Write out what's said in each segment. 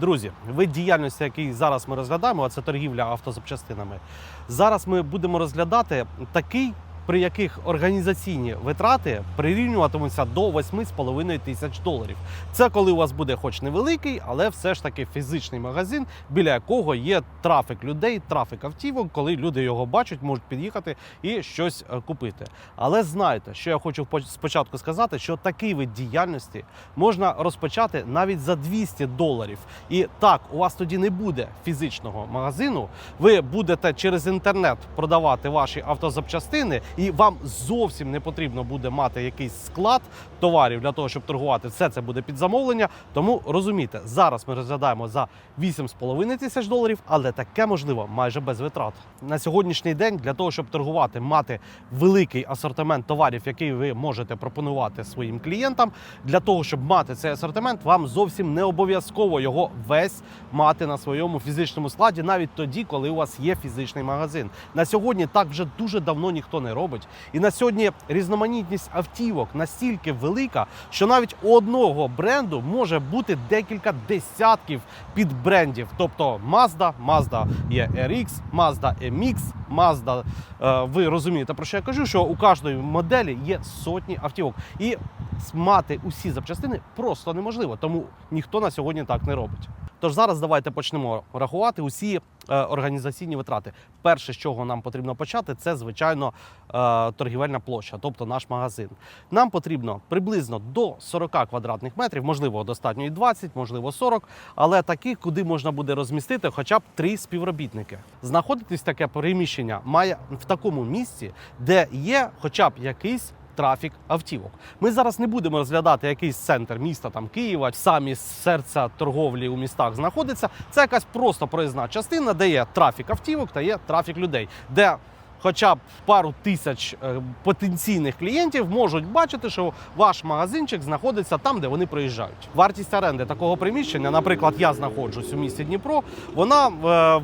Друзі, вид діяльності, який зараз ми розглядаємо, а це торгівля автозапчастинами. Зараз ми будемо розглядати такий, при яких організаційні витрати прирівнюватимуться до 8,5 тисяч доларів. Це коли у вас буде хоч невеликий, але все ж таки фізичний магазин, біля якого є трафік людей, трафік автівок, коли люди його бачать, можуть під'їхати і щось е, купити. Але знайте, що я хочу по- спочатку сказати, що такий вид діяльності можна розпочати навіть за 200 доларів. І так, у вас тоді не буде фізичного магазину. Ви будете через інтернет продавати ваші автозапчастини, і вам зовсім не потрібно буде мати якийсь склад товарів для того, щоб торгувати. Все це буде під замовлення. Тому розумійте, зараз ми розглядаємо за 8,5 тисяч доларів, але таке можливо майже без витрат. На сьогоднішній день для того, щоб торгувати, мати великий асортимент товарів, який ви можете пропонувати своїм клієнтам. Для того, щоб мати цей асортимент, вам зовсім не обов'язково його весь мати на своєму фізичному складі, навіть тоді, коли у вас є фізичний магазин. На сьогодні так вже дуже давно ніхто не робить. І на сьогодні різноманітність автівок настільки велика, що навіть у одного бренду може бути декілька десятків підбрендів. Тобто Mazda, Mazda є RX, Mazda MX, Mazda. Е, ви розумієте, про що я кажу, що у кожної моделі є сотні автівок. І мати усі запчастини просто неможливо, тому ніхто на сьогодні так не робить. Тож зараз давайте почнемо рахувати усі е, організаційні витрати. Перше, з чого нам потрібно почати, це звичайно е, торгівельна площа, тобто наш магазин. Нам потрібно приблизно до 40 квадратних метрів, можливо, достатньо і 20, можливо, 40, але таких, куди можна буде розмістити хоча б три співробітники. Знаходитись таке приміщення має в такому місці, де є хоча б якийсь трафік автівок. Ми зараз не будемо розглядати якийсь центр міста там Києва, самі серця торговлі у містах знаходиться. Це якась просто проїзна частина, де є трафік автівок та є трафік людей, де Хоча б пару тисяч е, потенційних клієнтів можуть бачити, що ваш магазинчик знаходиться там, де вони проїжджають. Вартість оренди такого приміщення, наприклад, я знаходжусь у місті Дніпро, вона е,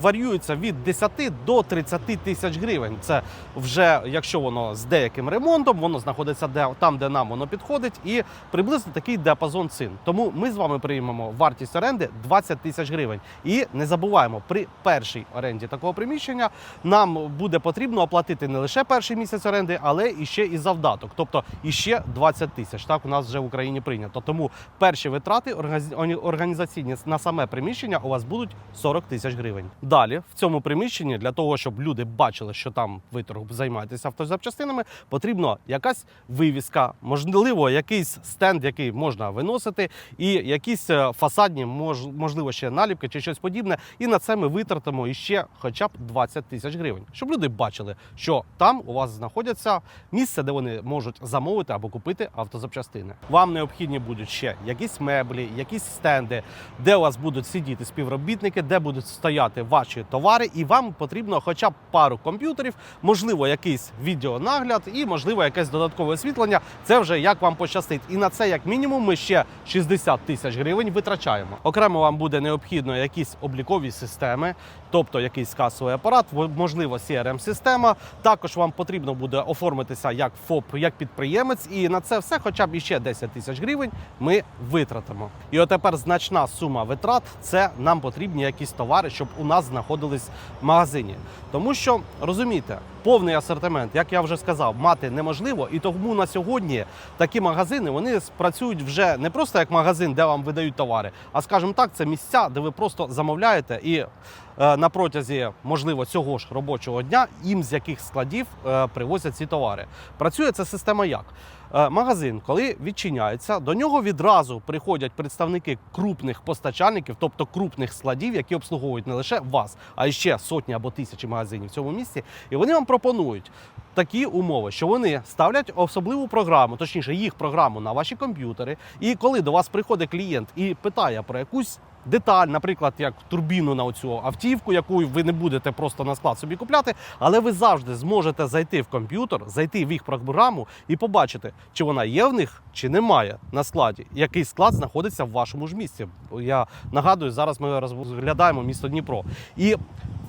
варіюється від 10 до 30 тисяч гривень. Це вже якщо воно з деяким ремонтом, воно знаходиться де там, де нам воно підходить, і приблизно такий діапазон цін. Тому ми з вами приймемо вартість оренди 20 тисяч гривень. І не забуваємо, при першій оренді такого приміщення нам буде потрібно оплатити не лише перший місяць оренди, але і ще і завдаток, тобто і ще 20 тисяч. Так у нас вже в Україні прийнято. Тому перші витрати органі- організаційні на саме приміщення у вас будуть 40 тисяч гривень. Далі в цьому приміщенні для того, щоб люди бачили, що там ви займаєтеся автозапчастинами, потрібно якась вивіска, можливо, якийсь стенд, який можна виносити, і якісь е, фасадні, мож, можливо, ще наліпки чи щось подібне. І на це ми витратимо іще хоча б 20 тисяч гривень, щоб люди бачили, що там у вас знаходяться місце, де вони можуть замовити або купити автозапчастини. Вам необхідні будуть ще якісь меблі, якісь стенди, де у вас будуть сидіти співробітники, де будуть стояти ваші товари, і вам потрібно хоча б пару комп'ютерів, можливо, якийсь відеонагляд і можливо якесь додаткове освітлення. Це вже як вам пощастить. І на це, як мінімум, ми ще 60 тисяч гривень витрачаємо. Окремо вам буде необхідно якісь облікові системи, тобто якийсь касовий апарат, можливо, crm система Також вам потрібно буде оформитися як ФОП, як підприємець, і на це все, хоча б іще 10 тисяч гривень, ми витратимо. І от тепер значна сума витрат це нам потрібні якісь товари, щоб у нас знаходились в магазині. Тому що розумієте, повний асортимент, як я вже сказав, мати неможливо, і тому на сьогодні такі магазини вони працюють вже не просто як магазин, де вам видають товари, а скажімо так, це місця, де ви просто замовляєте і е, на протязі, можливо, цього ж робочого дня їм з яких складів е, привозять ці товари. Працює ця система як? Е, Магазин, коли відчиняється, до нього відразу приходять представники крупних постачальників, тобто крупних складів, які обслуговують не лише вас, а ще сотні або тисячі магазинів в цьому місці. І вони вам пропонують такі умови, що вони ставлять особливу програму, точніше, їх програму на ваші комп'ютери. І коли до вас приходить клієнт і питає про якусь деталь, наприклад, як турбіну на оцю автівку, яку ви не будете просто на склад собі купляти, але ви завжди зможете зайти в комп'ютер, зайти в їх програму і побачити, чи вона є в них, чи немає на складі, який склад знаходиться в вашому ж місці. Я нагадую, зараз ми розглядаємо місто Дніпро. І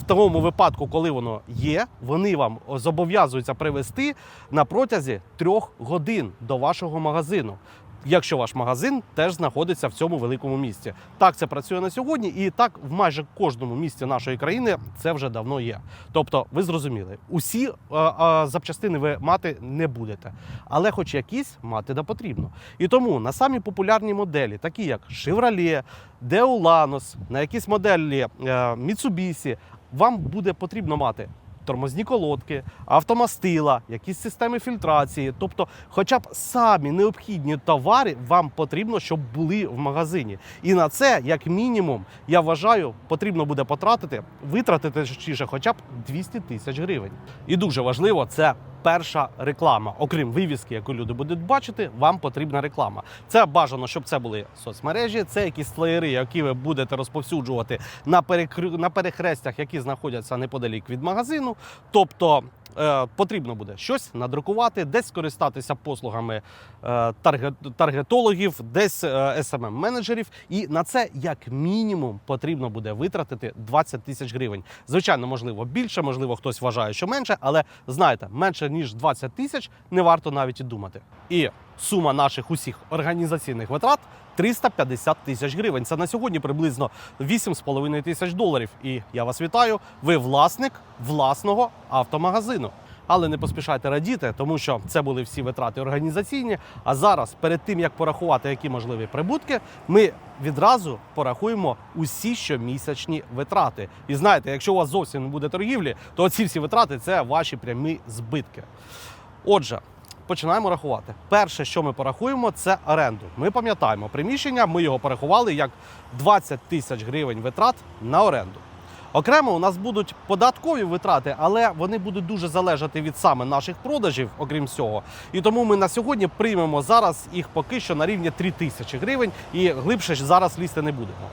в тому випадку, коли воно є, вони вам зобов'язуються привезти на протязі трьох годин до вашого магазину. Якщо ваш магазин теж знаходиться в цьому великому місті. Так це працює на сьогодні, і так в майже кожному місті нашої країни це вже давно є. Тобто, ви зрозуміли, усі е, е, запчастини ви мати не будете, але хоч якісь мати да потрібно. І тому на самі популярні моделі, такі як Chevrolet, Deolanos, на якісь моделі е, Mitsubishi, вам буде потрібно мати тормозні колодки, автомастила, якісь системи фільтрації. Тобто, хоча б самі необхідні товари вам потрібно, щоб були в магазині. І на це, як мінімум, я вважаю, потрібно буде потратити, витратити точніше, хоча б 200 тисяч гривень. І дуже важливо, це перша реклама. Окрім вивіски, яку люди будуть бачити, вам потрібна реклама. Це бажано, щоб це були соцмережі, це якісь флеєри, які ви будете розповсюджувати на перекр... на перехрестях, які знаходяться неподалік від магазину. Тобто е, потрібно буде щось надрукувати, десь скористатися послугами е, таргет, таргетологів, десь е, smm менеджерів І на це як мінімум потрібно буде витратити 20 тисяч гривень. Звичайно, можливо, більше, можливо, хтось вважає, що менше, але знаєте, менше ніж 20 тисяч не варто навіть і думати. І сума наших усіх організаційних витрат 350 тисяч гривень. Це на сьогодні приблизно 8,5 тисяч доларів. І я вас вітаю. Ви власник власного автомагазину. Але не поспішайте радіти, тому що це були всі витрати організаційні. А зараз, перед тим як порахувати, які можливі прибутки, ми відразу порахуємо усі щомісячні витрати. І знаєте, якщо у вас зовсім не буде торгівлі, то ці всі витрати це ваші прямі збитки. Отже. Починаємо рахувати. Перше, що ми порахуємо, це оренду. Ми пам'ятаємо приміщення, ми його порахували як 20 тисяч гривень витрат на оренду. Окремо у нас будуть податкові витрати, але вони будуть дуже залежати від саме наших продажів, окрім всього. І тому ми на сьогодні приймемо зараз їх поки що на рівні 3 тисячі гривень і глибше ж зараз лізти не будемо.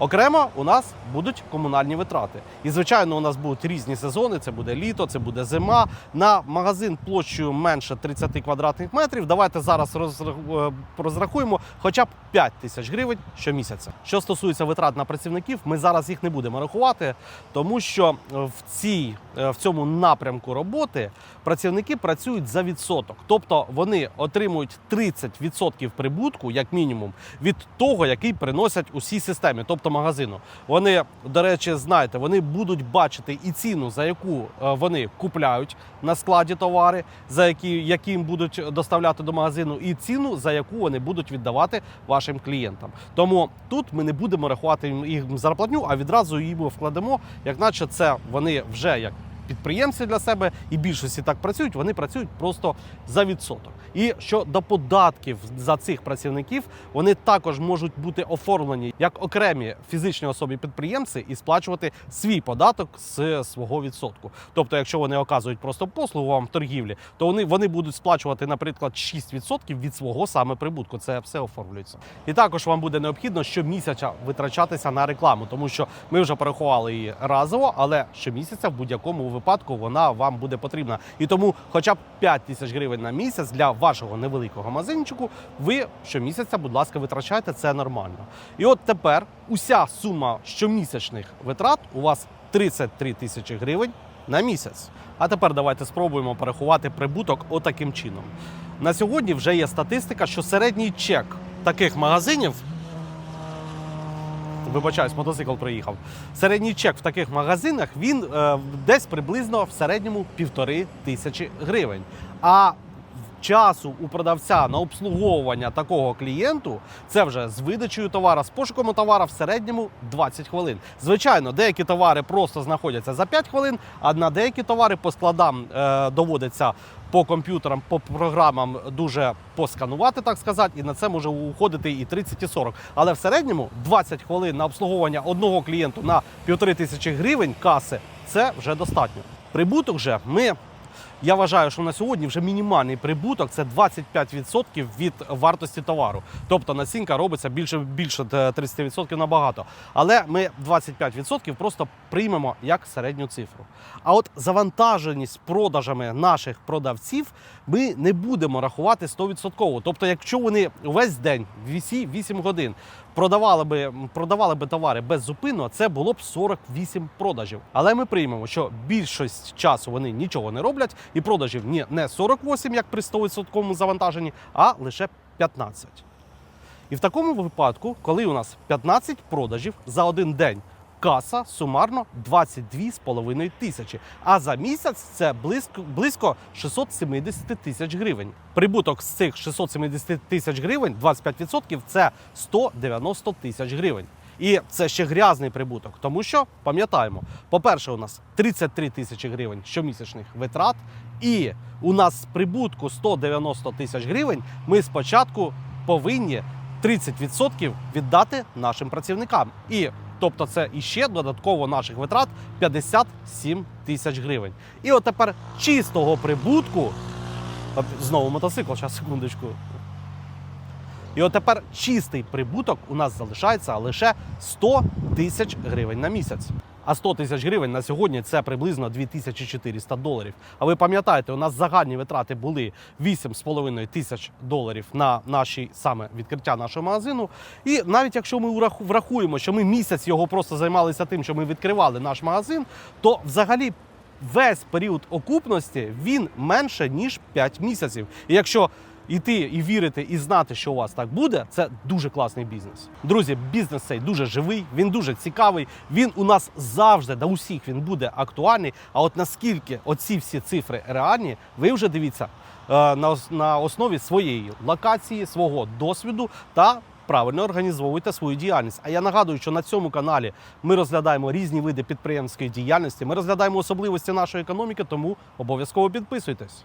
Окремо у нас будуть комунальні витрати. І звичайно, у нас будуть різні сезони. Це буде літо, це буде зима. На магазин площею менше 30 квадратних метрів. Давайте зараз е, розрахуємо хоча б 5 тисяч гривень щомісяця. Що стосується витрат на працівників, ми зараз їх не будемо рахувати, тому що в цій е, в цьому напрямку роботи працівники працюють за відсоток, тобто вони отримують 30% прибутку, як мінімум, від того, який приносять усій системі, тобто магазину. Вони, до речі, знаєте, вони будуть бачити і ціну, за яку е, вони купляють на складі товари, за які, які будуть доставляти до магазину, і ціну, за яку вони будуть віддавати вашим клієнтам. Тому тут ми не будемо рахувати їм зарплатню, а відразу їм вкладемо, як наче це вони вже як підприємці для себе і більшості так працюють, вони працюють просто за відсоток. І щодо податків за цих працівників, вони також можуть бути оформлені як окремі фізичні особи підприємці і сплачувати свій податок з свого відсотку. Тобто, якщо вони оказують просто послугу вам в торгівлі, то вони, вони будуть сплачувати, наприклад, 6% від свого саме прибутку. Це все оформлюється. І також вам буде необхідно щомісяця витрачатися на рекламу, тому що ми вже порахували її разово, але щомісяця в будь-якому випадку вона вам буде потрібна. І тому, хоча б 5 тисяч гривень на місяць для вашого невеликого магазинчику, ви щомісяця, будь ласка, витрачайте це нормально. І от тепер уся сума щомісячних витрат у вас 33 тисячі гривень на місяць. А тепер давайте спробуємо порахувати прибуток отаким чином. На сьогодні вже є статистика, що середній чек таких магазинів. Вибачаюсь, мотоцикл приїхав. Середній чек в таких магазинах він е, десь приблизно в середньому півтори тисячі гривень. А часу у продавця на обслуговування такого клієнту це вже з видачею товара, з пошуком товара в середньому 20 хвилин. Звичайно, деякі товари просто знаходяться за 5 хвилин, а на деякі товари по складам е, доводиться по комп'ютерам, по програмам дуже посканувати, так сказати, і на це може уходити і 30, і 40. Але в середньому 20 хвилин на обслуговування одного клієнту на півтори тисячі гривень каси це вже достатньо. Прибуток же ми. Я вважаю, що на сьогодні вже мінімальний прибуток це 25% від вартості товару. Тобто націнка робиться більше більше е, 30% набагато. Але ми 25% просто приймемо як середню цифру. А от завантаженість продажами наших продавців ми не будемо рахувати 100%. Тобто, якщо вони весь день, 8 8 годин, продавали би, продавали би товари без зупину, це було б 48 продажів. Але ми приймемо, що більшість часу вони нічого не роблять, і продажів ні, не 48, як при 100% завантаженні, а лише 15. І в такому випадку, коли у нас 15 продажів за один день, каса сумарно 22,5 тисячі. А за місяць це близько, близько 670 тисяч гривень. Прибуток з цих 670 тисяч гривень, 25% це 190 тисяч гривень. І це ще грязний прибуток, тому що пам'ятаємо, по-перше, у нас 33 тисячі гривень щомісячних витрат, і у нас з прибутку 190 тисяч гривень ми спочатку повинні 30% віддати нашим працівникам. І тобто це іще додатково наших витрат 57 тисяч гривень. І от тепер чистого прибутку. Знову мотоцикл, зараз секундочку. І от тепер чистий прибуток у нас залишається лише 100 тисяч гривень на місяць. А 100 тисяч гривень на сьогодні це приблизно 2400 доларів. А ви пам'ятаєте, у нас загальні витрати були 8,5 тисяч доларів на наші саме відкриття нашого магазину. І навіть якщо ми врахуємо, що ми місяць його просто займалися тим, що ми відкривали наш магазин, то взагалі весь період окупності він менше ніж 5 місяців. І якщо іти і вірити, і знати, що у вас так буде, це дуже класний бізнес. Друзі, бізнес цей дуже живий, він дуже цікавий. Він у нас завжди до усіх він буде актуальний. А от наскільки оці всі цифри реальні, ви вже дивіться е, на основі своєї локації, свого досвіду та. Правильно організовуйте свою діяльність. А я нагадую, що на цьому каналі ми розглядаємо різні види підприємської діяльності. Ми розглядаємо особливості нашої економіки, тому обов'язково підписуйтесь.